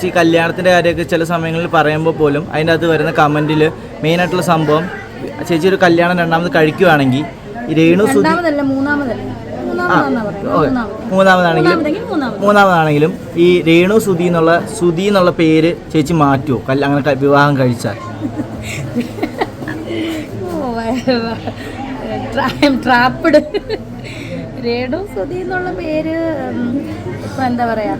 ചേച്ചി കല്യാണത്തിന്റെ കാര്യമൊക്കെ ചില സമയങ്ങളിൽ പറയുമ്പോൾ പോലും അതിന്റെ അകത്ത് വരുന്ന കമന്റിൽ മെയിനായിട്ടുള്ള സംഭവം ചേച്ചി ഒരു കല്യാണം രണ്ടാമത് കഴിക്കുകയാണെങ്കിൽ രേണു സുധി മൂന്നാമതാണെങ്കിലും മൂന്നാമതാണെങ്കിലും ഈ രേണു സുധി എന്നുള്ള സുധി എന്നുള്ള പേര് ചേച്ചി മാറ്റുമോ അങ്ങനെ വിവാഹം കഴിച്ചാൽ. ട്രാപ്പിഡ് രേണു സുധി എന്നുള്ള പേര് ഇപ്പം എന്താ പറയാ?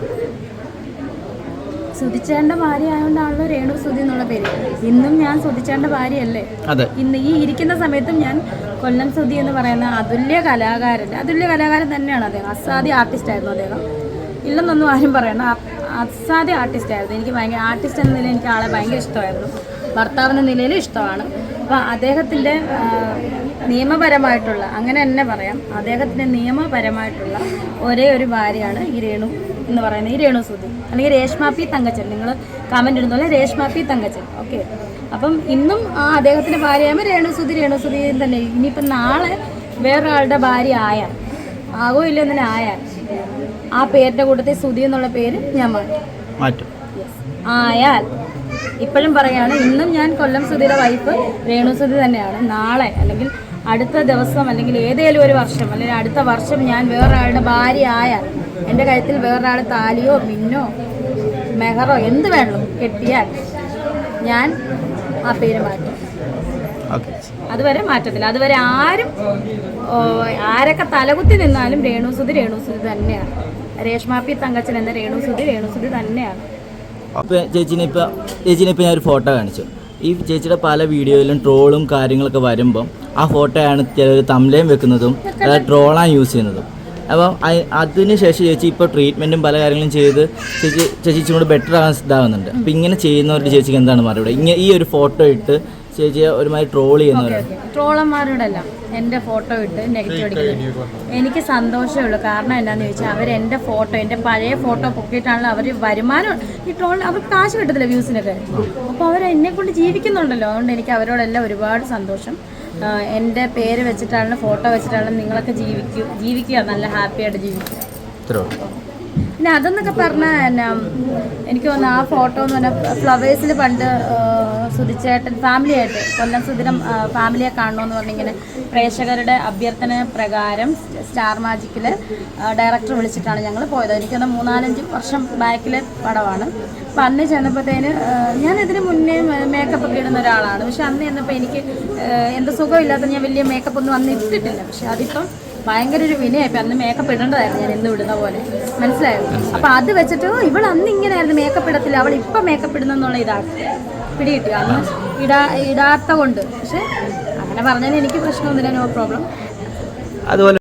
സുധിച്ചേണ്ട ഭാര്യ ആയതുകൊണ്ടാണല്ലോ രേണു സുധി എന്നുള്ള പേര്. ഇന്നും ഞാൻ സുധിച്ചേണ്ട ഭാര്യയല്ലേ? ഇന്ന് ഈ ഇരിക്കുന്ന സമയത്തും ഞാൻ കൊല്ലം സുധി എന്ന് പറയുന്ന അതുല്യ കലാകാരൻ അതുല്യ കലാകാരൻ തന്നെയാണ് അദ്ദേഹം. അസാധ്യ ആർട്ടിസ്റ്റ് ആയിരുന്നു അദ്ദേഹം. ഇല്ലെന്നൊന്നും ആരും പറയണം അസാധ്യ ആർട്ടിസ്റ്റ് ആയിരുന്നു. എനിക്ക് ഭയങ്കര ആർട്ടിസ്റ്റ് എന്ന നിലയിൽ എനിക്ക് ആളെ ഭയങ്കര ഇഷ്ടമായിരുന്നു. ഭർത്താവെന്ന നിലയിൽ ഇഷ്ടമാണ്. അപ്പോൾ അദ്ദേഹത്തിന്റെ നിയമപരമായിട്ടുള്ള അങ്ങനെ തന്നെ പറയാം അദ്ദേഹത്തിന്റെ നിയമപരമായിട്ടുള്ള ഒരേ ഒരു ഭാര്യയാണ് ഈ രേണു എന്ന് പറയുന്നത്. ഈ രേണു സുധി അല്ലെങ്കിൽ രേഷ്മ പി തങ്കച്ചൻ. നിങ്ങൾ കമന്റ് ഇടുന്ന പോലെ രേഷ്മ പി തങ്കച്ചൻ. ഓക്കെ അപ്പം ഇന്നും ആ അദ്ദേഹത്തിന്റെ ഭാര്യയാകുമ്പോൾ രേണുസുതി രേണുസുതി തന്നെ. ഇനിയിപ്പം നാളെ വേറൊരാളുടെ ഭാര്യ ആയാൽ ആകോ ഇല്ല തന്നെ ആയാൽ ആ പേരിന്റെ കൂട്ടത്തിൽ സുധി എന്നുള്ള പേര് ഞാൻ മാറ്റും. ആയാൽ ഇപ്പോഴും പറയാണ് ഇന്നും ഞാൻ കൊല്ലം സുധിയുടെ വൈഫ് രേണു സുധി തന്നെയാണ്. നാളെ അല്ലെങ്കിൽ അടുത്ത ദിവസം അല്ലെങ്കിൽ ഏതെങ്കിലും ഒരു വർഷം അല്ലെങ്കിൽ അടുത്ത വർഷം ഞാൻ വേറൊരാളുടെ ഭാര്യ ആയാൽ എന്റെ കഴുത്തിൽ വേറൊരാൾ താലിയോ മിന്നോ മെഹറോ എന്ത് വേണം കെട്ടിയാൽ ഞാൻ ആ പേര് മാറ്റും. അതുവരെ മാറ്റത്തില്ല. അതുവരെ ആരും ആരൊക്കെ തലകുത്തി നിന്നാലും രേണുസുതി രേണുസുതി തന്നെയാണ്. രേഷ്മാപ്പി തങ്കച്ചൻ എന്ന രേണുസുതി രേണുസുതി തന്നെയാണ്. അപ്പോൾ ചേച്ചിനെ ഇപ്പോൾ ചേച്ചിനെ ഇപ്പോൾ ഞാൻ ഒരു ഫോട്ടോ കാണിച്ചു. ഈ ചേച്ചിയുടെ പല വീഡിയോയിലും ട്രോളും കാര്യങ്ങളൊക്കെ വരുമ്പം ആ ഫോട്ടോയാണ് ചിലർ തമ്മിലേയും വെക്കുന്നതും അതായത് ട്രോളാൻ യൂസ് ചെയ്യുന്നതും. അപ്പം അതിന് ശേഷം ചേച്ചി ഇപ്പോൾ ട്രീറ്റ്മെന്റും പല കാര്യങ്ങളും ചെയ്ത് ചേച്ചി ചേച്ചി ഇച്ചിരി കൂടെ ബെറ്റർ ആകാൻ ഇതാവുന്നുണ്ട്. അപ്പം ഇങ്ങനെ ചെയ്യുന്നവരുടെ ചേച്ചിക്ക് എന്താണ് മറുപടി? ഇങ്ങനെ ഈ ഒരു ഫോട്ടോ ഇട്ട് ചേച്ചിയെ ഒരുമാതിരി ട്രോൾ ചെയ്യുന്നവരാണ് ട്രോളന്മാരോടെല്ലാം എന്റെ ഫോട്ടോ ഇട്ട് നെഗറ്റീവ് അടിക്കുന്നത് എനിക്ക് സന്തോഷമേ ഉള്ളൂ. കാരണം എന്താണെന്ന് ചോദിച്ചാൽ അവർ എന്റെ ഫോട്ടോ എന്റെ പഴയ ഫോട്ടോ പൊക്കിയിട്ടാണല്ലോ അവർ വരുമാനം ഈ ട്രോൾ അവർക്ക് കാശ് കിട്ടത്തില്ല വ്യൂസിനൊക്കെ? അപ്പോൾ അവർ എന്നെ കൊണ്ട് ജീവിക്കുന്നുണ്ടല്ലോ. അതുകൊണ്ട് എനിക്ക് അവരോടെല്ലാം ഒരുപാട് സന്തോഷം. എന്റെ എന്റെ പേര് വെച്ചിട്ടാണ് ഫോട്ടോ വെച്ചിട്ടാണ് നിങ്ങളൊക്കെ ജീവിക്കൂ ജീവിക്കുക നല്ല ഹാപ്പി ആയിട്ട് ജീവിക്കുക പിന്നെ അതെന്നൊക്കെ പറഞ്ഞാൽ എന്നാ എനിക്ക് തോന്നുന്നു ആ ഫോട്ടോ എന്ന് പറഞ്ഞാൽ ഫ്ലവേഴ്സിൽ പണ്ട് സുതിച്ചേട്ടൻ ഫാമിലിയായിട്ട് കൊല്ലം സുധിരം ഫാമിലിയെ കാണണമെന്ന് പറഞ്ഞിങ്ങനെ പ്രേക്ഷകരുടെ അഭ്യർത്ഥന പ്രകാരം സ്റ്റാർ മാജിക്കിൽ ഡയറക്ടർ വിളിച്ചിട്ടാണ് ഞങ്ങൾ പോയത്. എനിക്കൊന്ന് മൂന്നാലഞ്ച് വർഷം ബാക്കിലെ പടമാണ് അപ്പം അന്ന് ചെന്നപ്പോഴത്തേന് ഞാൻ ഇതിന് മുന്നേ മേക്കപ്പ് ഒക്കെ ഇടുന്ന ഒരാളാണ്. പക്ഷെ അന്ന് ചെന്നപ്പോൾ എനിക്ക് എന്ത് സുഖമില്ലാത്ത ഞാൻ വലിയ മേക്കപ്പ് ഒന്നും അന്ന് ഇട്ടിട്ടില്ല. പക്ഷെ അതിപ്പം ഭയങ്കര ഒരു വിനയായി അന്ന് മേക്കപ്പ് ഇടേണ്ടതായിരുന്നു ഞാൻ ഇന്ന് ഇടുന്ന പോലെ. മനസ്സിലായോ? അപ്പൊ അത് വെച്ചിട്ട് "ഓ, ഇവൾ അന്ന് ഇങ്ങനെയായിരുന്നു മേക്കപ്പ് ഇടത്തില്ല. അവൾ ഇപ്പൊ മേക്കപ്പ് ഇടുന്നുള്ള ഇതാണ്. പിടികിട്ടി അന്ന് ഇടാ ഇടാത്ത കൊണ്ട് പക്ഷെ അങ്ങനെ പറഞ്ഞാൽ എനിക്ക് പ്രശ്നമൊന്നുമില്ല. നോ പ്രോബ്ലം അതുപോലെ